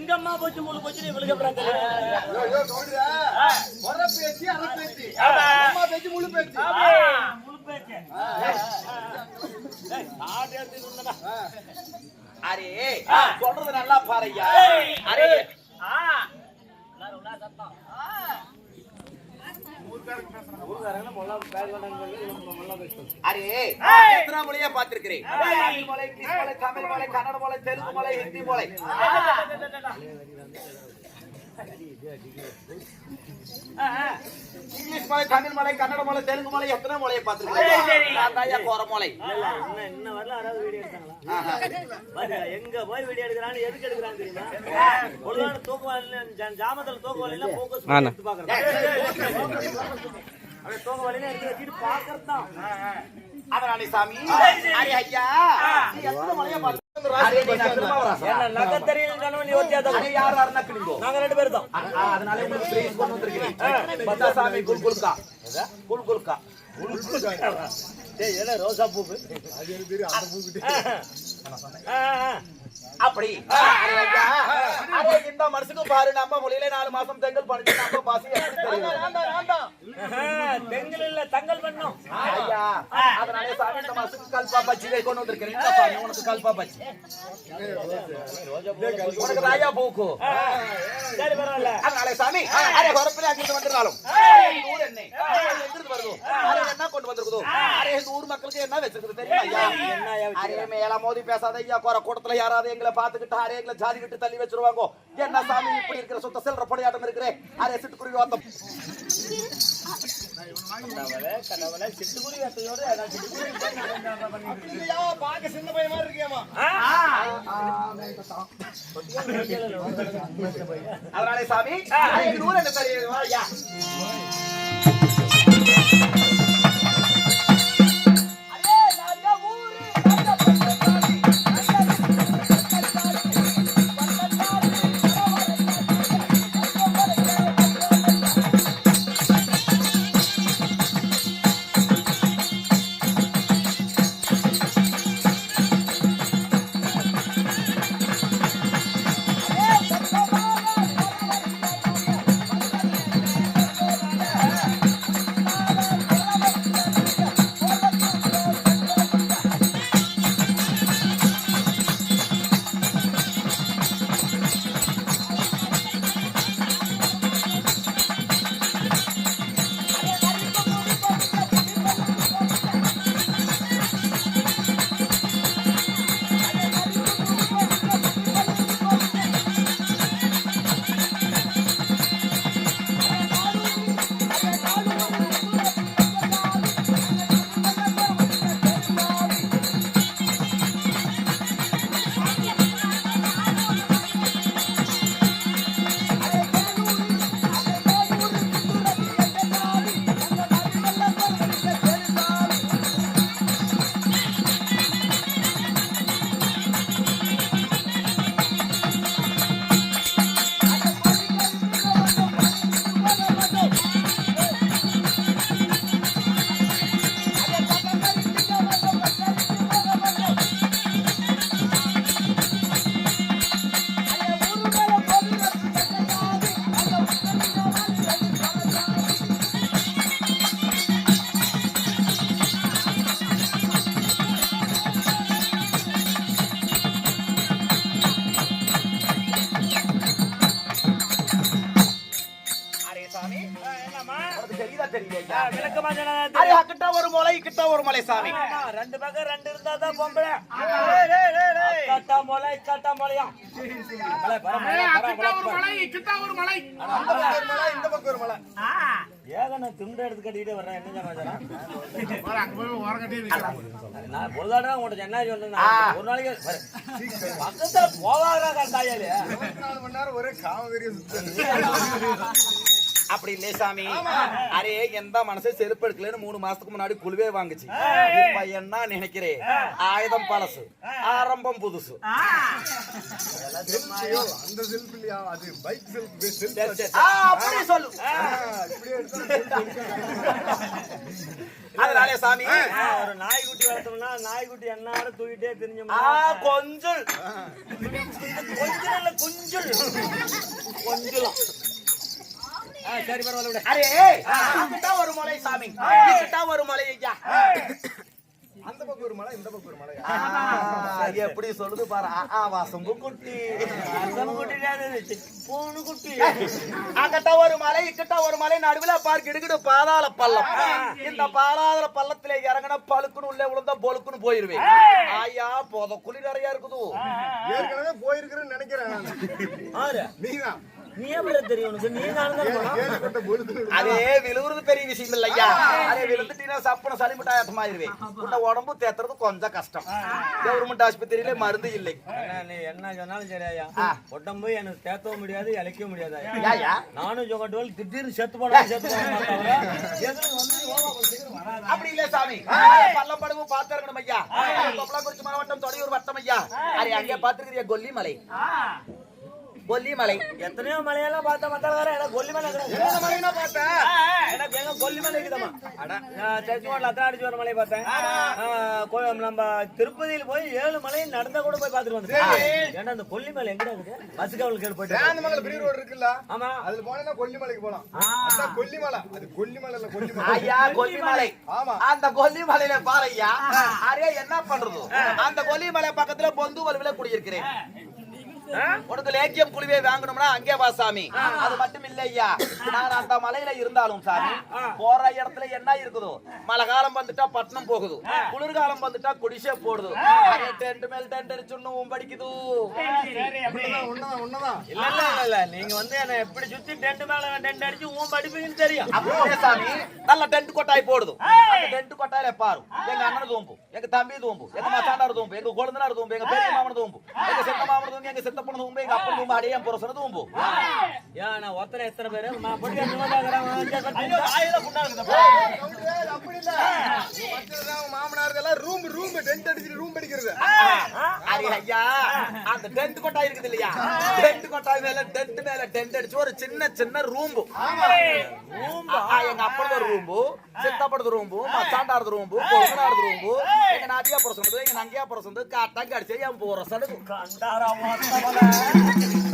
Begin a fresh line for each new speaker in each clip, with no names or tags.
எங்க அம்மா போச்சு முழு போச்சு.
முறை பேச்சு, அரை பேச்சு. அம்மா பேச்சு, முழு பேச்சு.
முழு பேச்சு.
அரே சொல்றது நல்லா
ஏய்,
அரே
ஆ. எல்லாரும் உள்ள சத்தம் ஊர்காரங்க மொல்லா பேர் வேண்டாங்க மொல்லா பேசுறது
அரே எத்தனை மொழியா பார்த்திருக்கிறேன்? மொழி தமிழ் மொழி கன்னட மொழி தெலுங்கு மொழி ஹிந்தி மொழி. இங்கிலீஷ் மொழி தமிழ் மொழி கன்னட மொழி தெலுங்கு மொழி எத்தனை பார்த்திருக்கிறேன்
சரி.
நான் கோர மொழி?
இன்னும் வரல யாராவது வீடியோ எடுத்தாங்களா? எங்க போய் வீடியோ எடுக்கிறான்னு எதுக்கு எடுக்கிறான்னு தெரியுமா? பொழுதான தூக்கம் வரல ஜாமத்துல தூக்கம் வரல போக்கஸ் எடுத்து பாக்குறேன் அவன் எடுத்து வச்சுட்டு பாக்குறது தான்.
அதனாலே சாமி ஐயா. எத்தனை மொழியை பார்த்திருக்கிறேன்?
நாங்க ரெண்டு பேரும் தான்.
அதனால உங்களுக்கு பிரைஸ் கொண்டு வந்திருக்கிறேன். பத்தா சாமி குல் குல்கா குல் குல்கா
என்ன ரோசா பூப்பு
அது தெரியும், அந்த பூக்கிட்ட.
ஆ, ஆ.
அப்படி இந்த மனசுக்கு பாரு நம்ம மொழியில நாலு மாசம் தெங்கல் பண்ணிட்டு நம்ம பாசி எப்படி தெரியும்?
ஆஹா, தெங்கல் இல்ல தங்கல் பண்ணும்.
ஐயா, அதனாலே சாமி இந்த மனசுக்கு கல்பா பச்சி கொண்டு வந்திருக்கிறேன். இந்த சாமி உனக்கு கல்பா பச்சி உனக்கு ராயா பூக்கு.
சரி பரவாயில்ல.
அதனாலே சாமி அரே வரப்பிலே அங்கிட்டு வந்திருந்தாலும் ஊர் என்ன? எங்கிருந்து வருதோ? அரே என்ன கொண்டு வந்திருக்குதோ? அரே இந்த ஊர் மக்களுக்கு என்ன வச்சிருக்குது தெரியுமா ஐயா?
என்ன ஐயா வச்சிருக்க?
அரே மேல மோதி பேசாத ஐயா குற கூட்டத்துல யாராவது எங்களை பாத்துக்கிட்டு அரே எங்களை ஜாதி விட்டு தள்ளி வச்சிருவாங்க. என்ன சாமி இப்படி இருக்கிற சுத்த செல்ற பொடியாட்டம் இருக்கிறேன் அரே சிட்டுக்குருவி வாத்தம்
கனவுல, கனவுல சிட்டுக்குருவி வேட்டையோடு அதான்
தெரியும். அக்கிட்ட ஒரு மலை இக்கிட்ட ஒரு மலை சாமி
ஆமா, ரெண்டு பக்கம் ரெண்டு இருந்தா தான் பொம்பளை கட்டா கட்டா
ஒரு மலை, இந்த பக்கம் ஒரு மலை.
ஏக நான் துண்டை எடுத்து கட்டிக்கிட்டே வர்றேன் என்ன சமாச்சாரம் நான் பொழுதாடா உங்கள்ட்ட என்ன சொன்னேன். ஒரு நாளைக்கு பாரு, பக்கத்துல போவாரா கட்டாயாலே
ஒரே சுத்து.
அப்படி இல்லையே சாமி. அரே எந்த மனசு செருப்பு எடுக்கலன்னு மூணு மாசத்துக்கு முன்னாடி குழுவே வாங்குச்சு. இப்ப என்ன நினைக்கிறேன் ஆயுதம் பழசு ஆரம்பம் புதுசு.
அந்த செல்ஃப் இல்லையா? அது பைக் செல்ஃப்
சொல்லு. அதனாலே சாமி
ஒரு நாய்க்குட்டி வளர்த்தோம்னா நாய்க்குட்டி என்னாலும் தூக்கிட்டே தெரிஞ்சோம்னா
கொஞ்சம்
கொஞ்சம் கொஞ்சம் ஆ, சரி பரவாயில்ல விடு.
அரே இங்கிட்ட ஒரு மலை சாமி. இங்கிட்ட ஒரு மலை ஐயா.
அந்த பக்கம் ஒரு மலை இந்த பக்கம் ஒரு மலை.
எப்படி சொல்லுது பாரு? ஆ, வாசம்பு குட்டி.
இது. பூனு குட்டி.
அங்கிட்ட ஒரு மலை இக்கிட்ட ஒரு மலை நடுவுல பார் கிடுகிடு பாதாள பள்ளம். இந்த பாதாள பள்ளத்துல இறங்கின பழுக்குன்னு உள்ளே விழுந்தா பொழுக்குன்னு போயிருவேன் ஆயா போத குளி நிறைய இருக்குது.
ஏற்கனவே போயிருக்கிறேன்னு நினைக்கிறேன் நீதான்.
நீ தெரியும் உனக்கு? நீ நானும்
அதே விழுவுறது பெரிய விஷயம் இல்லையா அதே விழுந்துட்டீங்கன்னா சப்பன சளி மிட்டாயத்தமா ஆயிருவேன் உன்ன உடம்பு தேத்துறது கொஞ்சம் கஷ்டம். கவர்மெண்ட் ஆஸ்பத்திரியில மருந்து இல்லை.
நீ என்ன சொன்னாலும் சரி ஐயா. உடம்பு எனக்கு தேத்தவும் முடியாது இழைக்கவும் முடியாது ஐயா. நானும் சொகட்டோல் திடீர்னு செத்து போனா செத்து போனா
அப்படி இல்ல சாமி. பள்ளம் படவு பாத்திருக்கணும் ஐயா. தொப்பலாங்குறிச்சி மாவட்டம் தொடையூர் வட்டம் ஐயா. அரே அங்கே பாத்துருக்கிறியா கொல்லிமலை கொல்லிமலை.
எத்தனையோ மலையெல்லாம் பார்த்தா மத்தால எனக்கு கொல்லிமலை
மலைனா பார்த்த?
எனக்கு எங்க கொல்லிமலை இருக்குதம்மா. நான் சர்ச்சுமாட்டில் அத்தனை அடிச்சு வர மலையை பார்த்தேன். நம்ம திருப்பதியில் போய் ஏழு மலையும் நடந்த கூட போய் பார்த்துட்டு வந்துட்டேன். ஏன்னா அந்த கொல்லிமலை எங்கடா இருக்குது பஸ் கவல் கேட்டு போயிட்டு
பெரிய ரோடு இருக்குல்ல?
ஆமா.
அதுல போனா கொல்லிமலைக்கு போலாம். கொல்லிமலை. அது கொல்லிமலை இல்ல கொல்லிமலை.
ஐயா கொல்லிமலை.
ஆமா.
அந்த கொல்லிமலையில பாருய்யா அரே என்ன பண்றது? அந்த கொல்லிமலை பக்கத்துல பொந்து வலுவில குடியிருக்கிறேன். உனக்கு லேக்கியம் குழுவே வாங்கணும்னா அங்கே வா சாமி. அது மட்டும் இல்ல ஐயா நான் அந்த மலையில இருந்தாலும் சாமி போற இடத்துல என்ன இருக்குதோ? மழை காலம் வந்துட்டா பட்டணம் போகுது. குளிர்காலம் வந்துட்டா குடிசை போடுது. டென்ட் மேல் டென்ட் அடிச்சுன்னு படிக்குது.
இல்ல இல்ல இல்ல இல்ல. நீங்க வந்து என்ன எப்படி சுத்தி டென்ட் மேல டென்ட் அடிச்சு உன் படிப்பீங்கன்னு தெரியும்.
அப்படியே சாமி? நல்ல டென்ட் கொட்டாய் போடுது. அந்த டென்ட் கொட்டாயில பாரு. எங்க அண்ணன் தூம்பு எங்க தம்பி தூம்பு எங்க மச்சாண்டார் தூம்பு எங்க கொழுந்தனார் தூம்பு எங்க பெரிய மாமன் தூம்பு எங்க சித்த மாமன் தூம்பு எங்க சித்த
அப்படி மாமனார்கள் ரூம் ரூம் டென்ட் அடிச்சுட்டு ரூம் அடிக்கிறது.
ஐயா அந்த டென்ட் கொட்டாய் இருக்குது இல்லையா? டென்ட் கொட்டாய் மேல டென்ட் மேல டென்ட் அடிச்சு ஒரு சின்ன சின்ன ரூம்பு எங்க அப்பனது ரூம்பு சித்தப்படது ரூம்பு மச்சாண்டாரது ரூம்பு கொழுந்தனாரது ரூம்பு எங்க நாட்டியா புரசனது எங்க நங்கியா புரசனது காட்டா கடிச்சு என் புரசனது.
அது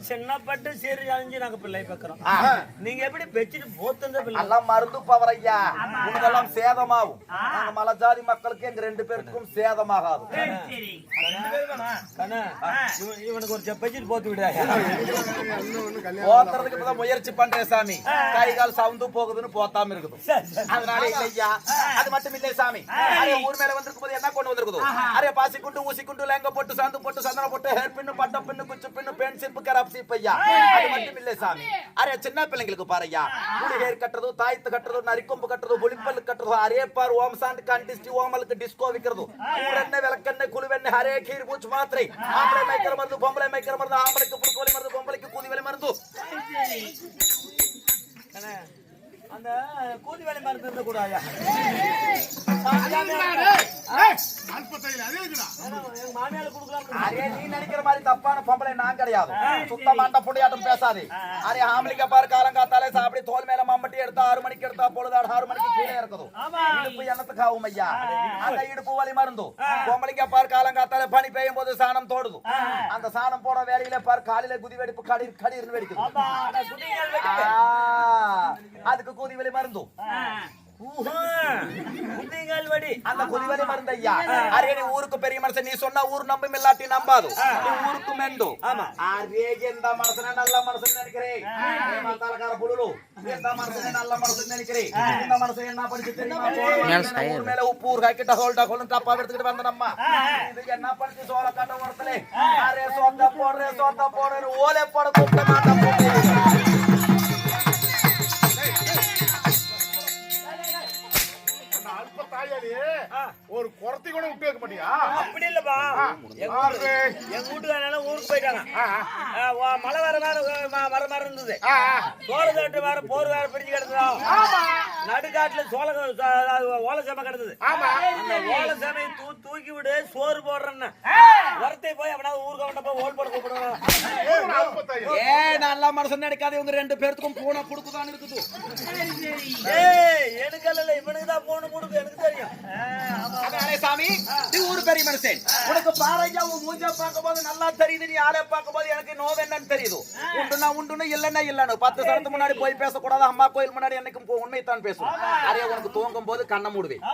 வருஷம் சின்னப்பட்டு சீரி அழிஞ்சு நாங்க பிள்ளை பெக்கிறோம். நீங்க எப்படி பெச்சிட்டு போத்துந்த பிள்ளை?
எல்லாம் மருந்து பவர் ஐயா உனக்கெல்லாம் சேதமாகும். நாங்க மலைஜாதி மக்களுக்கு எங்க ரெண்டு பேருக்கும் சேதமாகாது.
இவனுக்கு ஒரு செப்பச்சிட்டு போத்து
போத்துறதுக்கு இப்பதான் முயற்சி பண்றேன் சாமி. கை கால் சவுந்து போகுதுன்னு போத்தாம இருக்குது. அதனால இல்லையா அது மட்டும் இல்லை சாமி. ஊர் மேல வந்திருக்கும் போது என்ன கொண்டு வந்திருக்குது? அரே பாசி குண்டு ஊசி குண்டு லேங்க போட்டு சாந்து போட்டு சந்தன போட்டு ஹேர் பின்னு பட்ட பின்னு குச்சு பின்னு பேன் சிப்பு கராப் ஐயா அது மட்டும் இல்லை சாமி அரே சின்ன பிள்ளைங்களுக்கு பாருய்யா. குடி ஹேர் கட்டுறது தாய்த்து கட்டுறது நரிக்கொம்பு கட்டுறது ஒளிப்பல் கட்டுறது அரே பார் ஓம் சாண்ட் கண்டிஸ்டி ஓமலுக்கு டிஸ்கோ விக்கிறது. ஊரெண்ணெய் விளக்கெண்ணெய் குழுவெண்ணெய் ஹரே கீர் பூச்சு மாத்திரை. ஆம்பளை மைக்கிற மருந்து பொம்பளை மைக்கிற மருந்து ஆம்பளைக்கு புடுக்கோலி மருந்து பொம்பளைக்கு கூதி வலி மருந்து.
அந்த கூலி வேலை மருந்து இருந்த கூட
அரே நீ நினைக்கிற மாதிரி தப்பான பொம்பளை நான் கிடையாது. சுத்தமாட்ட புடியாட்டம் பேசாதே. அரே ஆம்பளைக்க பாரு காலங்காத்தாலே சாப்பிடி தோல் மேல மம்மட்டி எடுத்தா ஆறு மணிக்கு எடுத்தா பொழுதாடு ஆறு மணிக்கு கீழே இருக்குது. இடுப்பு எண்ணத்துக்கு ஆகும் ஐயா அந்த இடுப்பு வலி மருந்து. பொம்பளைக்க பாரு காலங்காத்தாலே பனி பெய்யும் போது சாணம் தோடுது. அந்த சாணம் போட வேலையில பாரு காலையில குதி வெடிப்பு கடீர் கடீர்னு வெடிக்குது. ஆ, அதுக்கு குதி வலி மருந்து. அந்த குதிவலி மருந்து ஐயா அரே நீ ஊருக்கு பெரிய மனுஷன் நீ சொன்னா ஊர் நம்பும் இல்லாட்டி நம்பாது? நீ ஊருக்கு மெண்டு. அரே எந்த நல்ல மனுஷன் நினைக்கிறேன்? ஏமா தலக்கார புழுலு எந்த நல்ல மனுஷன் நினைக்கிறேன்? இந்த என்ன படிச்சு தெரியுமா? ஊர் மேல உப்பு ஊர் காய்க்கிட்ட ஹோல்டா கொண்டு டப்பா எடுத்துக்கிட்டு வந்த நம்ம இது என்ன படிச்சு சோள கட்ட ஒருத்தலே அரே சோத்த போடுறே சோத்த போடுறே ஓலை போட கூப்பிட
தாயாளி ஒரு குறத்தி கூட விட்டு வைக்க மாட்டியா?
அப்படி இல்லப்பா. எங்க வீட்டுக்காரனால ஊருக்கு போயிட்டாங்க மழை வர மாதிரி வர மாதிரி இருந்தது. சோள தட்டு வேற போர் வேற பிடிச்சு கிடந்தோம் நடுக்காட்டுல சோள ஓலை சேமை கிடந்தது. அந்த ஓலை சேமையை தூ தூக்கி விடு சோறு போடுறேன்னு. ஒருத்தை போய் அவனாவது ஊருக்கு அவன போய் ஓல் போட கூப்பிடுவான்.
ஏ நல்லா மனசு நினைக்காத இவங்க ரெண்டு பேர்த்துக்கும் பூனை புடுக்குதான் இருக்குது.
ஏய் எனக்கு இல்ல இவனுக்கு தான் போன கொடுக்கு எனக்கு தெரியும்.
சாமி? நீ ஊரு பெரிய மனுஷன். உனக்கு பாறையா உன் மூஞ்ச பார்க்கும் போது நல்லா தெரியுது நீ ஆளை பார்க்கும் போது எனக்கு நோவு என்னன்னு தெரியுது. உண்டுனா உண்டுன்னு இல்லன்னா இல்லன்னு. பத்து சரத்து முன்னாடி போய் பேசக்கூடாது அம்மா கோயில் முன்னாடி என்னைக்கும் உண்மையைத்தான் பேசும் அதே உனக்கு தூங்கும் போது கண்ணை மூடுவேன்.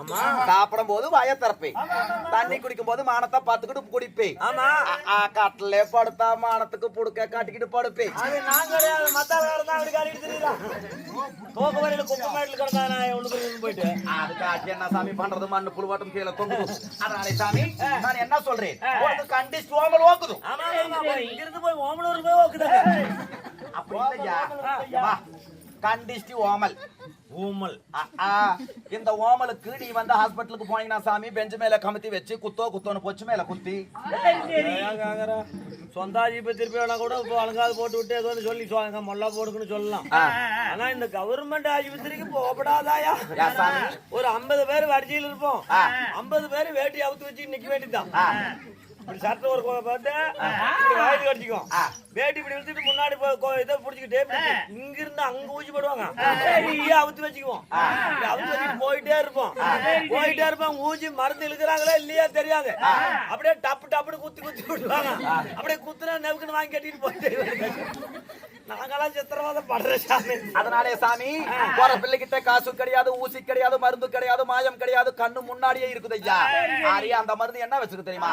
ஆமா.
சாப்பிடும் போது வாய திறப்பேன். தண்ணி குடிக்கும் போது மானத்தை பார்த்துக்கிட்டு குடிப்பேன்.
ஆமா.
கட்டிலே படுத்தா மானத்துக்கு புடுக்க காட்டிக்கிட்டு படுப்பேன். என்ன சாமி பண்றது? மண்ணு புழுவாட்டம் கீழே அதனாலே சாமி நான் என்ன சொல்றேன்? கண்டி சோமல் ஓக்குது.
போய் ஓமலூர் போய்
இல்லையா. கண்டிஷ்டி ஓமல்.
ஊமல்.
இந்த ஓமலுக்கு நீ வந்து ஹாஸ்பிட்டலுக்கு போனீங்கன்னா சாமி பெஞ்சு மேல கமுத்தி வச்சு குத்தோ குத்தோன்னு பொச்சு மேல குத்தி.
சொந்தாஜி இப்ப திருப்பி வேணா கூட அலங்காது போட்டு விட்டு ஏதோ சொல்லி சொல்லுங்க மொல்லா போடுக்குன்னு சொல்லலாம். ஆனா இந்த கவர்மெண்ட் ஆஸ்பத்திரிக்கு போகப்படாதாயா? ஒரு ஐம்பது பேர் வரிசையில் இருப்போம். ஐம்பது பேர் வேட்டி அவுத்து வச்சு நிக்க வேண்டியதுதான்
ஆ.
இப்படி சட்டை ஒரு பார்த்து இப்படி வாயில் கடிச்சிக்கும்.
ஆ.
வேட்டி இப்படி இழுத்துட்டு முன்னாடி இதை பிடிச்சிக்கிட்டே இங்க இருந்து அங்க ஊசி போடுவாங்க. இங்கே அவுத்து வச்சுக்குவோம். அவுத்து வச்சுட்டு போயிட்டே இருப்போம். போயிட்டே இருப்போம். ஊசி மருந்து இழுக்கிறாங்களா இல்லையா தெரியாது. அப்படியே டப்பு டப்புன்னு குத்தி குத்தி விடுவாங்க அப்படியே குத்துனா நெவுக்குன்னு வாங்கி கட்டிட்டு போயிட்டே நாங்களாம் சித்திரவாதம் படுற சாமி.
அதனாலே சாமி போற பிள்ளைகிட்ட காசு கிடையாது ஊசி கிடையாது மருந்து கிடையாது மாயம் கிடையாது கண்ணு முன்னாடியே இருக்குது ஐயா. ஆரியா அந்த மருந்து என்ன வச்சிருக்கு தெரியுமா?